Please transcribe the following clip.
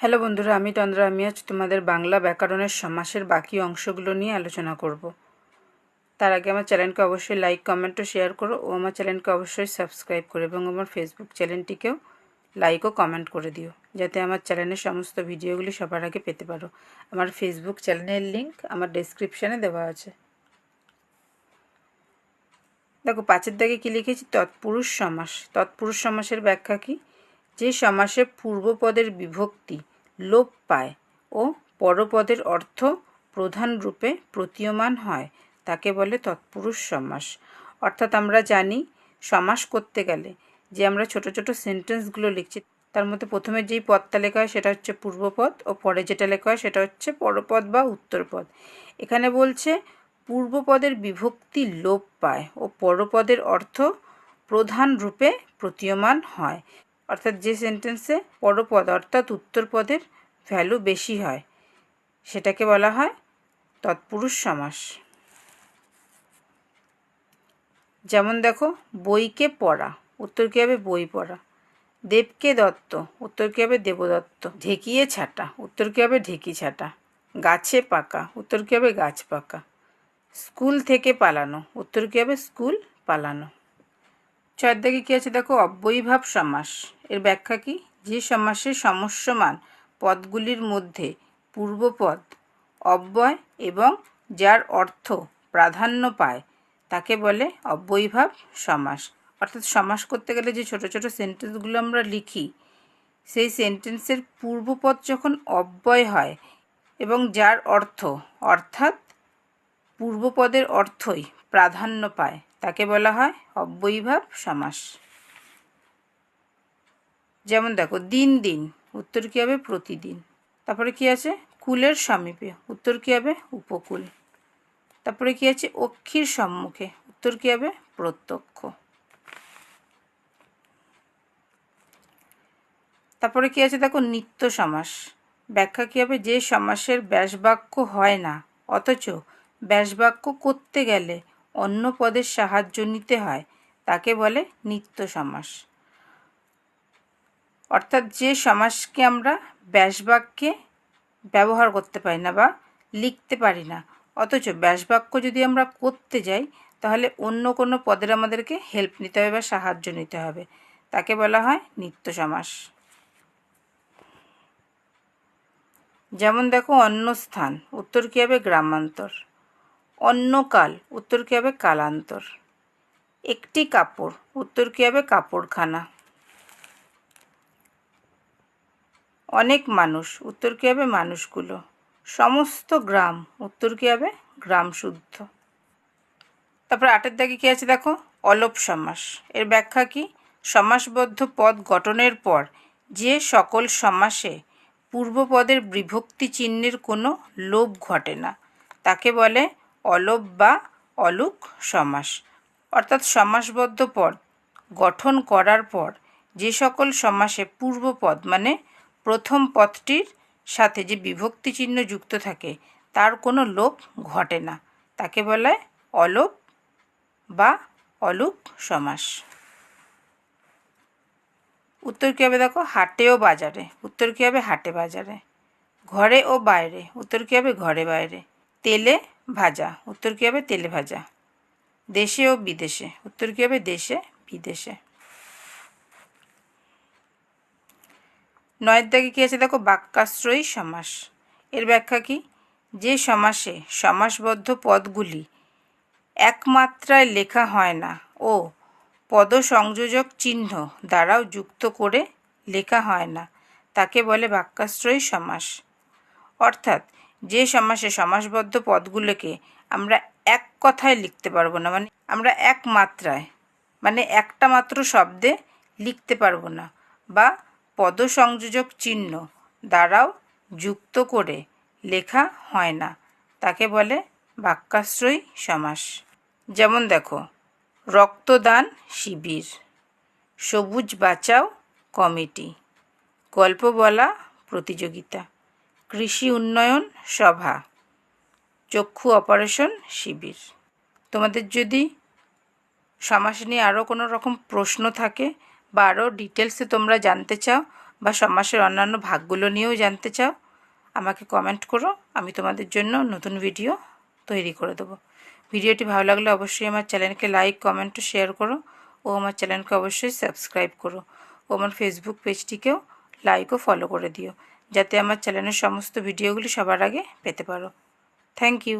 Hello বন্ধুরা, আমি তন্দ্রা আমি আজ তোমাদের বাংলা ব্যাকরণের সমাসের বাকি অংশগুলো নিয়ে আলোচনা করব। তার আগে আমার চ্যানেলকে অবশ্যই লাইক কমেন্ট ও শেয়ার করো ও আমার চ্যানেলকে অবশ্যই সাবস্ক্রাইব করো এবং আমার ফেসবুক চ্যানেলটিকেও লাইক ও কমেন্ট করে দিও, যাতে আমার চ্যানেলের সমস্ত ভিডিওগুলি সবার আগে পেতে পারো। আমার ফেসবুক চ্যানেলের লিঙ্ক আমার ডেসক্রিপশানে দেওয়া আছে। দেখো, পাঁচের দাগে কী লিখেছি? তৎপুরুষ সমাস। তৎপুরুষ সমাসের ব্যাখ্যা কী? যে সমাসে পূর্বপদের বিভক্তি লোপ পায় ও পরপদের অর্থ প্রধান রূপে প্রতীয়মান হয়, তাকে বলে তৎপুরুষ সমাস। অর্থাৎ আমরা জানি সমাস করতে গেলে যে আমরা ছোট ছোট সেন্টেন্সগুলো লিখছি, তার মধ্যে প্রথমে যেই পদটা লেখা হয় সেটা হচ্ছে পূর্বপদ ও পরে যেটা লেখা হয় সেটা হচ্ছে পরপদ বা উত্তরপদ। এখানে বলছে পূর্বপদের বিভক্তি লোপ পায় ও পরপদের অর্থ প্রধান রূপে প্রতীয়মান হয়। অর্থাৎ যে সেন্টেন্সে পরপদ অর্থাৎ উত্তর পদের ভ্যালু বেশি হয়, সেটাকে বলা হয় তৎপুরুষ সমাস। যেমন দেখো, বইকে পড়া, উত্তর কী হবে? বই পড়া। দেবকে দত্ত, উত্তর কী হবে? দেবদত্ত। ঢেকিয়ে ছাটা, উত্তর কী হবে? ঢেকি ছাটা। গাছে পাকা, উত্তর কী হবে? গাছ পাকা। স্কুল থেকে পালানো, উত্তর কী হবে? স্কুল পালানো। ছয়ের দিকে কী আছে? দেখো, অব্যয়ীভাব সমাস। এর ব্যাখ্যা কি? যে সমাসের সমস্যমান পদগুলির মধ্যে পূর্বপদ অব্যয় এবং যার অর্থ প্রাধান্য পায়, তাকে বলে অব্যয়ীভাব সমাস। অর্থাৎ সমাস করতে গেলে যে ছোট ছোট সেন্টেন্সগুলো আমরা লিখি, সেই সেন্টেন্সের পূর্বপদ যখন অব্যয় হয় এবং যার অর্থ, অর্থাৎ পূর্বপদের অর্থই প্রাধান্য পায় তাকে বলা হয় অব্যয়ীভাব সমাস। যেমন দেখো, দিন দিন, উত্তর কী হবে? প্রতিদিন। তারপরে কি আছে? কুলের সমীপে। উত্তর কী হবে? উপকূল। তারপরে কি আছে? অক্ষির সম্মুখে। উত্তর কী হবে? প্রত্যক্ষ। তারপরে কি আছে? দেখো, নিত্য সমাস। ব্যাখ্যা কী হবে? যে সমাসের ব্যাসবাক্য হয় না, অথচ ব্যাসবাক্য করতে গেলে অন্য পদের সাহায্য নিতে হয়, তাকে বলে নিত্য সমাস। অর্থাৎ যে সমাসকে আমরা ব্যাসবাক্যে ব্যবহার করতে পারি না বা লিখতে পারি না, অথচ ব্যাসবাক্য যদি আমরা করতে যাই, তাহলে অন্য কোনো পদের আমাদেরকে হেল্প নিতে হবে বা সাহায্য নিতে হবে, তাকে বলা হয় নিত্য সমাস। যেমন দেখো, অন্য স্থান, উত্তর কী হবে? গ্রামান্তর। অন্যকাল উত্তর কী হবে কালান্তর। একটি কাপড়, উত্তর কী হবে কাপড়খানা। অনেক মানুষ, উত্তর কী হবে মানুষগুলো। সমস্ত গ্রাম, উত্তর কী হবে গ্রাম শুদ্ধ তারপর আটের দাগে কী আছে দেখো? অলোপ সমাস। এর ব্যাখ্যা কি? সমাসবদ্ধ পদ গঠনের পর যে সকল সমাসে পূর্বপদের বিভক্তি চিহ্নের কোনো লোভ ঘটে না। তাকে বলে অলোপ বা অলোক সমাস, অর্থাৎ সমাসবদ্ধ পদ। গঠন করার পর যে সকল সমাসে পূর্বপদ মানে প্রথম পদটির সাথে যে বিভক্তি চিহ্ন যুক্ত থাকে, তার কোনো লোপ ঘটে না। তাকে বলে অলোপ বা অলোক সমাস। উত্তর কী হবে দেখো? হাটে ও বাজারে। উত্তর কী হবে? হাটে বাজারে। ঘরে ও বাইরে। উত্তর কী হবে? ঘরে বাইরে। তেলে ভাজা। উত্তর কী হবে? তেলে ভাজা। দেশে ও বিদেশে। উত্তর কী হবে? দেশে, বিদেশে। নয়ের দাগে কী আছে? দেখো, বাক্যাশ্রয়ী সমাস। এর ব্যাখ্যা কি? যে সমাসে সমাসবদ্ধ পদগুলি একমাত্রায় লেখা হয় না ও পদ সংযোজক চিহ্ন দ্বারাও যুক্ত করে লেখা হয় না, তাকে বলে বাক্যাশ্রয়ী সমাস। অর্থাৎ যে সমাসে সমাসবদ্ধ পদগুলোকে আমরা এক কথায় লিখতে পারব না মানে আমরা এক মাত্রায় মানে একটা মাত্র শব্দে লিখতে পারব না, বা পদসংযোজক চিহ্ন দ্বারাও যুক্ত করে লেখা হয় না, তাকে বলে বাক্যাশ্রয়ী সমাস। যেমন দেখো, রক্তদান শিবির, সবুজ বাঁচাও কমিটি, গল্প বলা প্রতিযোগিতা। কৃষি উন্নয়ন সভা, চক্ষু অপারেশন শিবির। তোমাদের যদি সমাস নিয়ে আরও কোনো রকম প্রশ্ন থাকে বা আরও ডিটেলসে তোমরা জানতে চাও বা সমাসের অন্যান্য ভাগগুলো নিয়েও জানতে চাও, আমাকে কমেন্ট করো, আমি তোমাদের জন্য নতুন ভিডিও তৈরি করে দেবো। ভিডিওটি ভালো লাগলে অবশ্যই আমার চ্যানেলকে লাইক, কমেন্ট, শেয়ার করো ও আমার চ্যানেলকে অবশ্যই সাবস্ক্রাইব করো। ও আমার ফেসবুক পেজটিকেও লাইক ও ফলো করে দিও। যাতে আমার চ্যানেলের সমস্ত ভিডিওগুলি সবার আগে পেতে পারো। Thank you